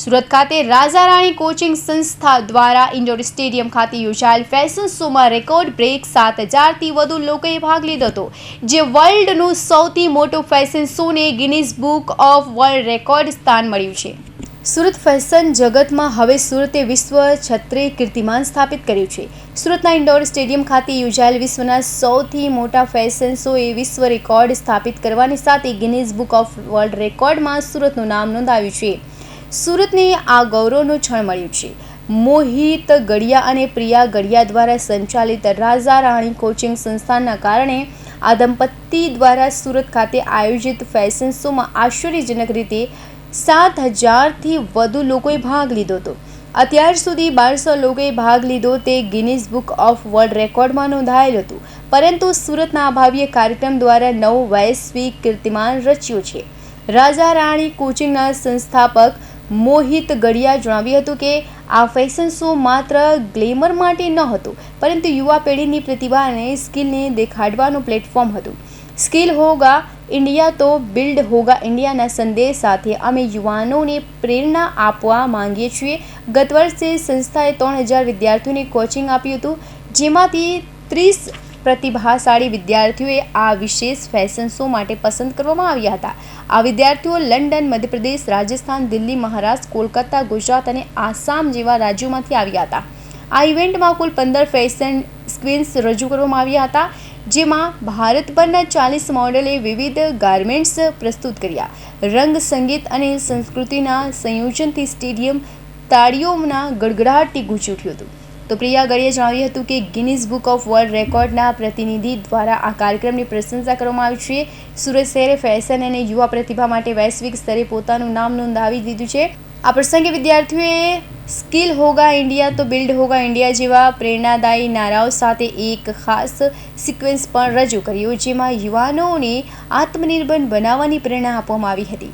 સુરત ખાતે રાજા રાણી કોચિંગ સંસ્થા દ્વારા ઇન્ડોર સ્ટેડિયમ ખાતે યોજાયેલ ફેશન શોમાં રેકોર્ડ બ્રેક સાત હજારથી વધુ લોકોએ ભાગ લીધો હતો, જે વર્લ્ડનું સૌથી મોટું fashion શોને Guinness book of world record સ્થાન મળ્યું છે. સુરત ફેશન જગતમાં હવે સુરતે વિશ્વ છત્રે કીર્તિમાન સ્થાપિત કર્યું છે. સુરતના ઇન્ડોર સ્ટેડિયમ ખાતે યોજાયેલ વિશ્વના સૌથી મોટા ફેશન શોએ વિશ્વ રેકોર્ડ સ્થાપિત કરવાની સાથે ગિનિસ બુક ઓફ વર્લ્ડ રેકોર્ડમાં સુરતનું નામ નોંધાવ્યું છે. સુરતને આ ગૌરવનું ક્ષણ મળ્યું છે. મોહિત ગડિયા અને પ્રિયા ગડિયા દ્વારા સંચાલિત રાજા રાણી કોચિંગ સંસ્થાના કારણે આ દંપતી દ્વારા સુરત ખાતે આયોજિત ફેશન શોમાં આશ્ચર્યજનક રીતે સાત હજારથી વધુ લોકોએ ભાગ લીધો હતો. અત્યાર સુધી બારસો લોકોએ ભાગ લીધો તે ગિનિસ બુક ઓફ વર્લ્ડ રેકોર્ડમાં નોંધાયેલ હતું. પરંતુ સુરતના અભાવીય કાર્યક્રમ દ્વારા નવું વૈશ્વિક કીર્તિમાન રચ્યું છે. રાજા રાણી કોચિંગના સંસ્થાપક મોહિત ગડિયા જણાવ્યું હતું કે આ ફેશન શો માત્ર ગ્લેમર માટે ન હતું, પરંતુ યુવા પેઢીની પ્રતિભા અને સ્કિલને દેખાડવાનું પ્લેટફોર્મ હતું. સ્કિલ હોગા ઇન્ડિયા તો બિલ્ડ હોગા ઇન્ડિયાના સંદેશ સાથે અમે યુવાનોને પ્રેરણા આપવા માંગીએ છીએ. ગત વર્ષે સંસ્થાએ ત્રણ હજાર વિદ્યાર્થીઓને કોચિંગ આપ્યું હતું, જેમાંથી ત્રીસ પ્રતિભાશાળી વિદ્યાર્થીઓએ આ વિશેષ ફેશન શો માટે પસંદ કરવામાં આવ્યા હતા. આ વિદ્યાર્થીઓ લંડન, મધ્યપ્રદેશ, રાજસ્થાન, દિલ્હી, મહારાષ્ટ્ર, કોલકાતા, ગુજરાત અને આસામ જેવા રાજ્યોમાંથી આવ્યા હતા. આ ઇવેન્ટમાં કુલ પંદર ફેશન સ્ક્વીન્સ રજૂ કરવામાં આવ્યા હતા, જેમાં ભારતભરના ચાલીસ મોડેલે વિવિધ ગાર્મેન્ટ્સ પ્રસ્તુત કર્યા. રંગ, સંગીત અને સંસ્કૃતિના સંયોજનથી સ્ટેડિયમ તાળીઓના ગડગડાટથી ગૂંચી ઉઠ્યું હતું. તો પ્રિયા ગળીએ જણાવ્યું હતું કે ગિનિસ બુક ઓફ વર્લ્ડ રેકોર્ડના પ્રતિનિધિ દ્વારા આ કાર્યક્રમની પ્રશંસા કરવામાં આવી છે. સુરત શહેરે ફેશન અને યુવા પ્રતિભા માટે વૈશ્વિક સ્તરે પોતાનું નામ નોંધાવી દીધું છે. આ પ્રસંગે વિદ્યાર્થીઓએ સ્કિલ હોગા ઇન્ડિયા તો બિલ્ડ હોગા ઇન્ડિયા જેવા પ્રેરણાદાયી નારાઓ સાથે એક ખાસ સિક્વન્સ પણ રજૂ કર્યો, જેમાં યુવાનોને આત્મનિર્ભર બનાવવાની પ્રેરણા આપવામાં આવી હતી.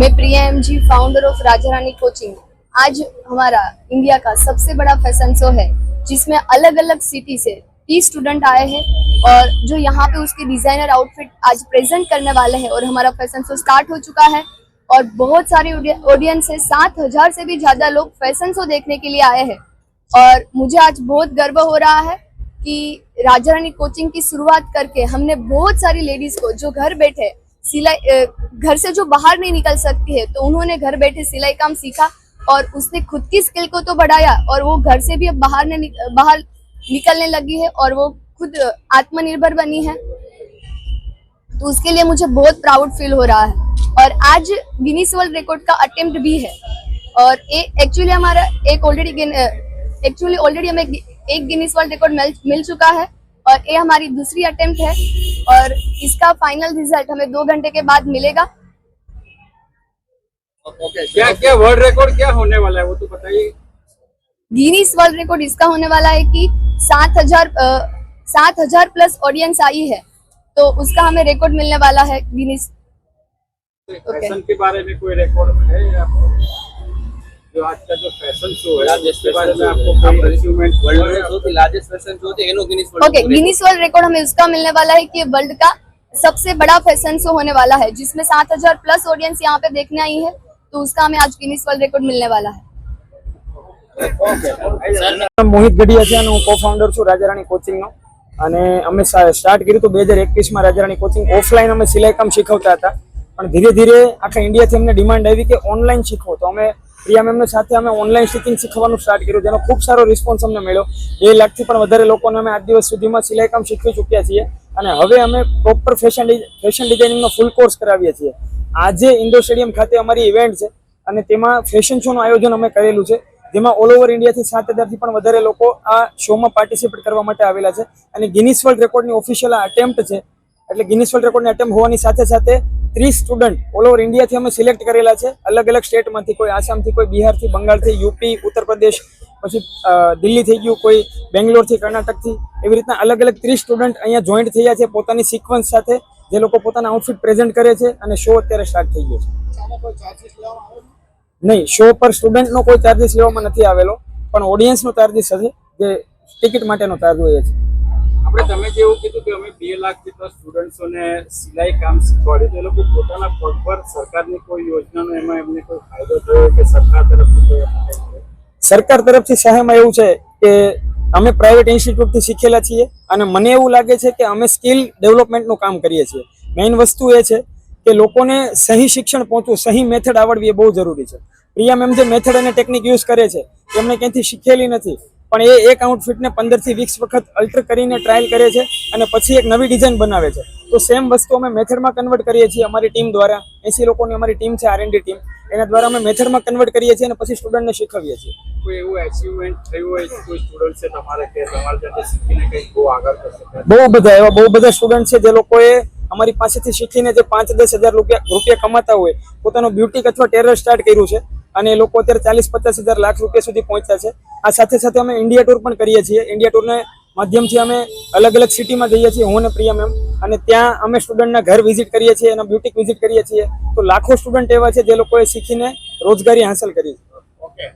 મેં Priya MG founder of Raja Rani coaching आज हमारा इंडिया का सबसे बड़ा फ़ैशन शो है, जिसमें अलग अलग सिटी से तीस स्टूडेंट आए हैं और जो यहाँ पे उसके डिज़ाइनर आउटफिट आज प्रेजेंट करने वाले हैं और हमारा फ़ैशन शो स्टार्ट हो चुका है और बहुत सारे ऑडियंस है। सात हज़ार से भी ज़्यादा लोग फ़ैशन शो देखने के लिए आए हैं और मुझे आज बहुत गर्व हो रहा है कि राजा रानी कोचिंग की शुरुआत करके हमने बहुत सारी लेडीज़ को जो घर बैठे, सिलाई घर से जो बाहर नहीं निकल सकती है तो उन्होंने घर बैठे सिलाई काम सीखा। और उसने खुद की स्किल को तो बढ़ाया और वो घर से भी अब बाहर ने बाहर निकलने लगी है और वो खुद आत्मनिर्भर बनी है। तो उसके लिए मुझे बहुत प्राउड फील हो रहा है। और आज गिनीस वर्ल्ड रिकॉर्ड का अटेम्प्ट भी है। और एक्चुअली हमारा एक ऑलरेडी एक्चुअली ऑलरेडी हमें एक गिनीस वर्ल्ड रिकॉर्ड मिल, मिल चुका है। और ये हमारी दूसरी अटेम्प्ट है। और इसका फाइनल रिज़ल्ट हमें दो घंटे के बाद मिलेगा। क्या क्या वर्ल्ड रिकॉर्ड क्या होने वाला है वो तो बताइए गिनीस वर्ल्ड रिकॉर्ड इसका होने वाला है कि सात हजार सात हजार प्लस ऑडियंस आई है तो उसका हमें रिकॉर्ड मिलने वाला है गिनीस फैशन के बारे में कोई रिकॉर्ड है या आपको जो आज का जो फैशन शो है उसके बारे में आपको कोई अचीवमेंट वर्ल्ड में સૌથી લાર્જેસ્ટ ફેશન શો છે એનો Guinness world okay Guinness world record हमें उसका मिलने वाला है कि वर्ल्ड का सबसे बड़ा फैशन शो होने वाला है जिसमें सात हजार प्लस ऑडियंस यहाँ पे देखने आई है तो उसका हमें आज गिनीस वर्ल्ड रिकॉर्ड मिलने वाला है નામ મોહિત ગઢિયા છે અને હું કો ફાઉન્ડર છું રાજારાણી કોચિંગનો અને અમે સ્ટાર્ટ કર્યું હતું બે હજાર એકવીસમાં રાજારાણી કોચિંગ ઓફલાઈન અમે સિલાઈ કામ શીખવતા હતા પણ ધીરે ધીરે આખા ઇન્ડિયાથી અમને ડિમાન્ડ આવી કે ઓનલાઈન શીખવો તો અમે પ્રિયા મેમને સાથે અમે ઓનલાઈન સ્ટિચિંગ શીખવાનું સ્ટાર્ટ કર્યું જેનો ખૂબ સારો રિસ્પોન્સ અમને મળ્યો બે લાખથી પણ વધારે લોકોને અમે આજ દિવસ સુધીમાં સિલાઈ કામ શીખવી ચૂક્યા છીએ અને હવે અમે પ્રોપર ફેશન ફેશન ડિઝાઇનિંગનો ફૂલ કોર્સ કરાવીએ છીએ આજે ઇન્ડોર સ્ટેડિયમ ખાતે અમારી ઇવેન્ટ છે અને તેમાં ફેશન શોનું આયોજન અમે કરેલું છે. જેમાં ઓલ ઓવર ઇન્ડિયાથી સાત હજારથી પણ વધારે લોકો આ શોમાં પાર્ટિસિપેટ કરવા માટે આવેલા છે. અને ગિનિસ વર્લ્ડ રેકોર્ડની ઓફિશિયલ આ અટેમ્પ્ટ છે. એટલે ગિનિસ વર્લ્ડ રેકોર્ડની અટેમ્પ્ટ હોવાની સાથે સાથે ત્રીસ સ્ટુડન્ટ ઓલ ઓવર ઇન્ડિયાથી અમે સિલેક્ટ કરેલા છે. અલગ અલગ સ્ટેટમાંથી કોઈ આસામથી કોઈ બિહારથી બંગાળથી યુપી ઉત્તર પ્રદેશ પછી દિલ્હી થઈ ગયું, કોઈ બેંગ્લોરથી કર્ણાટકથી એવી રીતના અલગ અલગ ત્રીસ સ્ટુડન્ટ અહીંયા જોઈન્ટ થયા છે પોતાની સિક્વન્સ સાથે. જે લોકો પોતાના આઉટફિટ પ્રેઝન્ટ કરે છે અને શો અત્યારે સ્ટાર્ટ થઈ ગયો છે. નહીં શો પર સ્ટુડન્ટનો કોઈ ચાર્જિસ લેવામાં નથી આવેલો પણ ઓડિયન્સનો ચાર્જિસ હશે જે ટિકિટ માટેનો ચાર્જ હોય છે. આપણે તમે જે એવું કીધું કે અમે બે લાખ જેટલા સ્ટુડન્ટ્સોને સિલાઈ કામ શીખવાડ્યું તો એ લોકો પોતાના પગ પર સરકારની કોઈ યોજનાનો એમાં એમને કોઈ ફાયદો થયો કે સરકાર તરફથી કોઈ? સરકાર તરફથી સહાયમાં એવું છે કે અમે પ્રાઇવેટ ઇન્સ્ટિટ્યૂટથી શીખેલા છીએ અને મને એવું લાગે છે કે અમે સ્કિલ ડેવલપમેન્ટનું કામ કરીએ છીએ. મેઇન વસ્તુ એ છે કે લોકોને સહી શિક્ષણ પહોંચવું, સહી મેથડ આવડવી એ બહુ જરૂરી છે. પ્રિયા મેમ જે મેથડ અને ટેકનિક યુઝ કરે છે એમણે ક્યાંથી શીખેલી નથી, પણ એ એક આઉટફિટને પંદરથી વીસ વખત અલ્ટર કરીને ટ્રાયલ કરે છે અને પછી એક નવી ડિઝાઇન બનાવે છે. તો સેમ વસ્તુ અમે મેથડમાં કન્વર્ટ કરીએ છીએ અમારી ટીમ દ્વારા. એસી લોકોની અમારી ટીમ છે આરએનડી ટીમ એના દ્વારા અમે મેથડમાં કન્વર્ટ કરીએ છીએ અને પછી સ્ટુડન્ટને શીખવીએ છીએ. કોઈ એવું અચીવમેન્ટ થયું હોય કોઈ સ્ટુડન્ટ છે તમારે કે તમારે જાતે શીખીને કંઈક બહુ આગળ કરશે બહુ બધા એવા બહુ બધા સ્ટુડન્ટ છે જે લોકોએ અમારી પાસેથી શીખીને જે પાંચ દસ હજાર રૂપિયા રૂપિયા કમાતા હોય પોતાનું બ્યુટી અથવા ટેરર સ્ટાર્ટ કર્યું છે અને એ લોકો અત્યારે ચાલીસ પચાસ હજાર લાખ રૂપિયા સુધી પહોંચ્યા છે. આ સાથે સાથે અમે ઇન્ડિયા ટૂર પણ કરીએ છીએ. ઇન્ડિયા ટૂરને માધ્યમથી અમે અલગ અલગ સિટીમાં જઈએ છીએ હું અને પ્રિયા મેમ અને ત્યાં અમે સ્ટુડન્ટના ઘર વિઝિટ કરીએ છીએ એના બ્યુટિક વિઝિટ કરીએ છીએ. તો લાખો સ્ટુડન્ટ એવા છે જે લોકોએ શીખીને રોજગારી હાંસલ કરી છે.